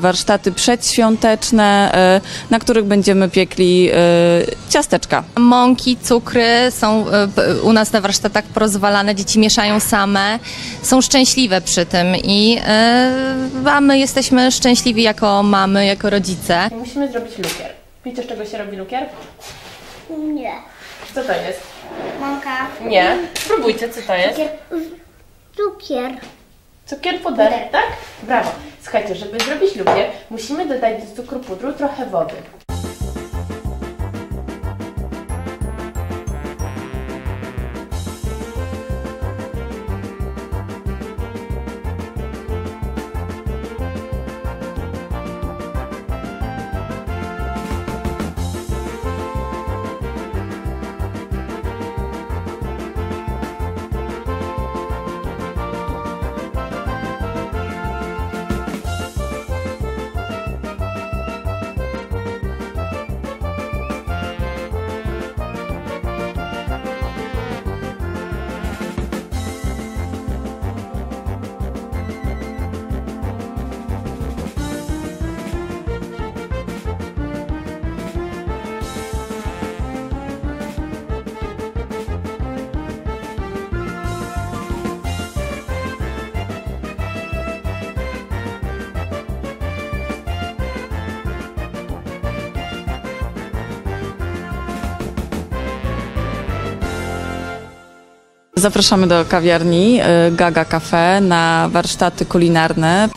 Warsztaty przedświąteczne, e, na których będziemy piekli e, ciasteczka. Mąki, cukry są e, u nas na warsztatach porozwalane, dzieci mieszają same, są szczęśliwe przy tym i a my jesteśmy szczęśliwi jako mamy, jako rodzice. Musimy zrobić lukier. Wiecie, z czego się robi lukier? Nie. Co to jest? Mąka. Nie. Spróbujcie, co to jest. Cukier. Cukier. Cukier puder, tak? Brawo. Słuchajcie, żeby zrobić lukier, musimy dodać do cukru pudru trochę wody. Zapraszamy do kawiarni e, Gaga Cafe na warsztaty kulinarne.